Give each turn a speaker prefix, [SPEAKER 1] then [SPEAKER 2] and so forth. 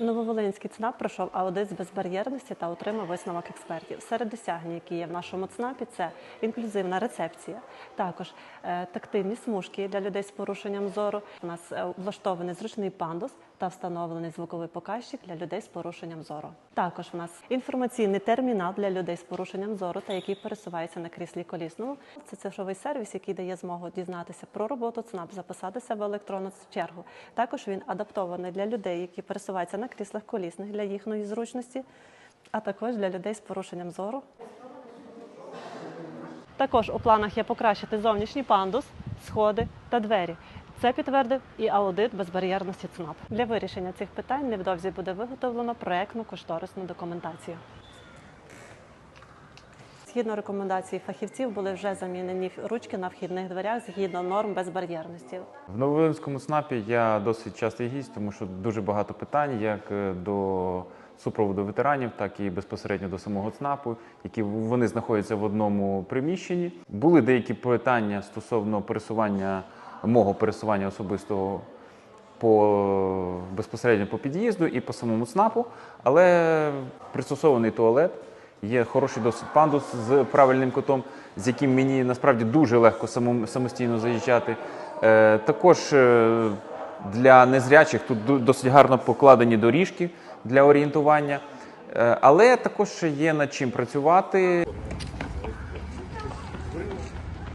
[SPEAKER 1] Нововолинський ЦНАП пройшов аудит з безбар'єрності та отримав висновок експертів. Серед досягнень, які є в нашому ЦНАПі, це інклюзивна рецепція, також е, тактильні смужки для людей з порушенням зору. У нас е, влаштований зручний пандус та встановлений звуковий показчик для людей з порушенням зору. Також у нас інформаційний термінал для людей з порушенням зору та які пересуваються на кріслі колісному. Це цифровий сервіс, який дає змогу дізнатися про роботу ЦНАП, записатися в електронну чергу. Також він адаптований для людей, які пересуваються на кріслах колісних для їхньої зручності, а також для людей з порушенням зору. Також у планах є покращити зовнішній пандус, сходи та двері. Це підтвердив і аудит безбар'єрності ЦНАП. Для вирішення цих питань невдовзі буде виготовлено проектну кошторисну документацію. Згідно рекомендацій фахівців були вже замінені ручки на вхідних дверях згідно норм безбар'єрності.
[SPEAKER 2] В Нововолинському ЦНАПі я досить частий гість, тому що дуже багато питань як е, до супроводу ветеранів, так і безпосередньо до самого ЦНАПу, які вони знаходяться в одному приміщенні. Були деякі питання стосовно пересування мого пересування особистого по безпосередньо по під'їзду і по самому ЦНАПу, але пристосований туалет. Є хороший досить пандус з правильним котом, з яким мені насправді дуже легко самостійно заїжджати. Е, також е, для незрячих тут досить гарно покладені доріжки для орієнтування. Е, але також є над чим працювати.